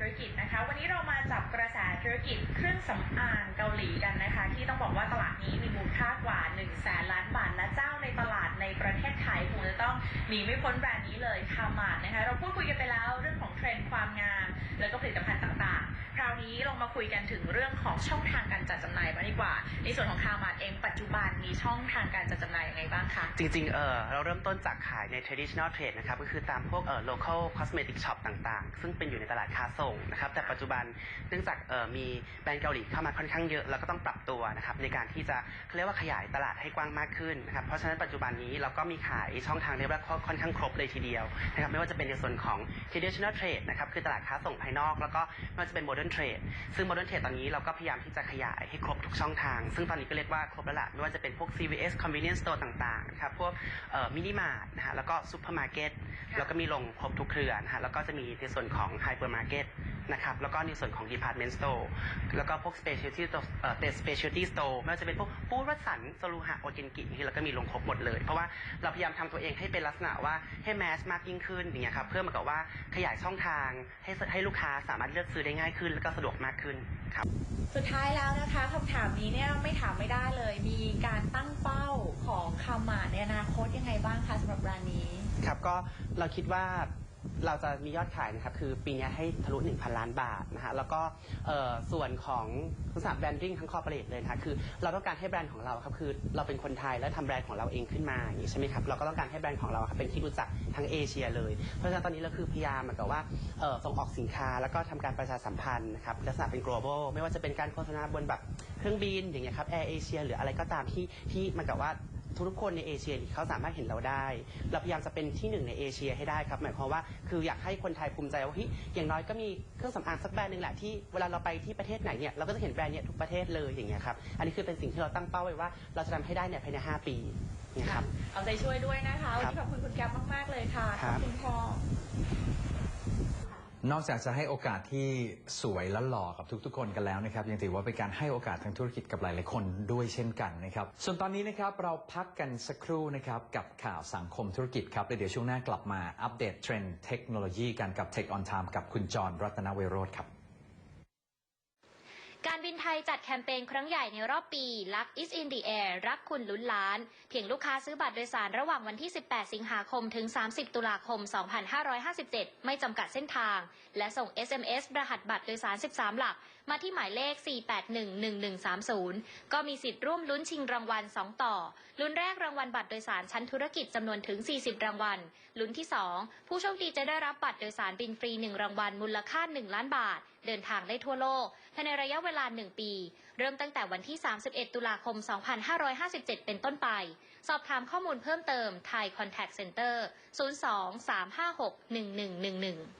ธุรกิจนะคะ วันนี้เรามาจับกระแสธุรกิจเครื่องสำอางเกาหลีกันนะคะ ที่ต้องบอกว่าตลาดนี้มีมูลค่ากว่า1นึ่งแสนล้านบาทและเจ้าในตลาดในประเทศไทยคงจะต้องหนีไม่พ้นแบรนด์นี้เลยคามาดนะคะ เราพูดคุยกันไปแล้วเรื่องของเทรนด์ความงาม แล้วก็ผลิตภัณฑ์ต่างๆ คราวนี้ลงมาคุยกันถึงเรื่องของช่องทางการจัดจำหน่ายบ้างดีกว่า ในส่วนของคามาดเองปัจจุบันมีช่องทางการจัดจำ ไงบ้างคะ จริงๆ เออเราเริ่มต้นจากขายใน traditional trade นะครับ ก็คือตามพวกเออ local cosmetic shop ต่างๆ ซึ่งเป็นอยู่ในตลาดค้าส่งนะครับ แต่ปัจจุบันเนื่องจากเออมีแบรนด์เกาหลีเข้ามาค่อนข้างเยอะ เราก็ต้องปรับตัวนะครับในการที่จะเขาเรียกว่าขยายตลาดให้กว้างมากขึ้นนะครับ เพราะฉะนั้นปัจจุบันนี้เราก็มีขายช่องทางเรียกว่าค่อนข้างครบเลยทีเดียวนะครับไม่ว่าจะเป็นในส่วนของ traditional trade นะครับคือตลาดค้าส่งภายนอก แล้วก็ไม่ว่าจะเป็น modern trade ซึ่ง modern trade ตอนนี้เราก็พยายามที่จะขยายให้ครบทุกช่องทาง ซึ่งตอนนี้ก็เรียกว่าครบแล้วล่ะไม่ว่าจะเป็นพวก CVS convenience store ต่างๆนะครับพวกมินิมาร์ทนะฮะแล้วก็ซูเปอร์มาร์เก็ตค่ะแล้วก็มีลงครบทุกเครือนะฮะแล้วก็จะมีในส่วนของไฮเปอร์มาร์เก็ตนะครับแล้วก็ในส่วนของ department store แล้วก็พวก specialty store เอ่อ specialty store ไม่ว่าจะเป็นพวกปูรัสันสลูหะโอเจนกินี่เราก็มีลงครบหมดเลย เพราะว่าเราพยายามทำตัวเองให้เป็นลักษณะว่าให้แมสมากยิ่งขึ้นอย่างเงี้ยครับเพื่อเหมือนกับว่าขยายช่องทางให้ให้ลูกค้าสามารถเลือกซื้อได้ง่ายขึ้น แล้วก็สะดวกมากขึ้นครับ สุดท้ายแล้วนะคะคำถามนี้เนี่ยไม่ถามไม่ได้เลย มีการ ตยังไงบ้างคะสำหรับแบรนนี้ ครับก็เราคิดว่าเราจะมียอดขายนะครับคือปีนี้ให้ทะลุ 1,000 ล้านบาทนะฮะแล้วก็เอ่อส่วนของลักษณะแบรนดิ้งทั้งคอร์เปอเรทเลยนะคะคือเราต้องการให้แบรนด์ของเราครับคือเราเป็นคนไทยแล้วทำแบรนด์ของเราเองขึ้นมาอย่างนี้ใช่ไหมครับเราก็ต้องการให้แบรนด์ของเราครับเป็นที่รู้จักทั้งเอเชียเลยเพราะฉะนั้นตอนนี้เราคือพยายามเหมือนกับว่าเอ่อส่งออกสินค้าแล้วก็ทำการประชาสัมพันธ์นะครับลักษณะเป็น global ไม่ว่าจะเป็นการโฆษณาบนแบบเครื่องบินอย่างเงี้ยครับแอร์เอเชียหรืออะไรก็ตามที่ที่มันกับว่า ทุกๆคนในเอเชียเขาสามารถเห็นเราได้ เราพยายามจะเป็นที่หนึ่งในเอเชียให้ได้ครับ หมายความว่าคืออยากให้คนไทยภูมิใจว่าเฮ้ยอย่างน้อยก็มีเครื่องสำอางสักแบรนด์หนึ่งแหละที่เวลาเราไปที่ประเทศไหนเนี่ยเราก็จะเห็นแบรนด์เนี้ยทุกประเทศเลยอย่างเงี้ยครับอันนี้คือเป็นสิ่งที่เราตั้งเป้าไว้ว่าเราจะทำให้ได้เนี่ยภายใน 5 ปีเนี่ยครับ เอาใจช่วยด้วยนะคะ วันครับนี้ขอบคุณคุณแก๊ปมาก ๆ เลยค่ะคขรัอบบคุณค่ะ นอกจากจะให้โอกาสที่สวยและหล่อกับทุกๆ คนกันแล้วนะครับยังถือว่าเป็นการให้โอกาสทางธุรกิจกับหลายๆคนด้วยเช่นกันนะครับส่วนตอนนี้นะครับเราพักกันสักครู่นะครับกับข่าวสังคมธุรกิจครับแล้วเดี๋ยวช่วงหน้ากลับมาอัปเดตเทรนด์เทคโนโลยีกันกับ Tech on Time กับคุณจอรรัตนเวโรธครับการ บินไทยจัดแคมเปญครั้งใหญ่ในรอบปี Luck is in the air รักคุณลุ้นล้าน เพียงลูกค้าซื้อบัตรโดยสารระหว่างวันที่ 18 สิงหาคมถึง 30 ตุลาคม 2557 ไม่จำกัดเส้นทาง และส่ง SMS รหัสบัตรโดยสาร 13 หลัก มาที่หมายเลข 4811130 ก็มีสิทธิ์ร่วมลุ้นชิงรางวัล 2 ต่อ ลุ้นแรกรางวัลบัตรโดยสารชั้นธุรกิจจำนวนถึง 40 รางวัล ลุ้นที่ 2 ผู้โชคดีจะได้รับบัตรโดยสารบินฟรี 1 รางวัลมูลค่า 1 ล้านบาท เดินทางได้ทั่วโลกภายในระยะเวลา1 ปี เริ่มตั้งแต่วันที่ 31 ตุลาคม 2557 เป็นต้นไป สอบถามข้อมูลเพิ่มเติมไทย Contact Center 02 356 1111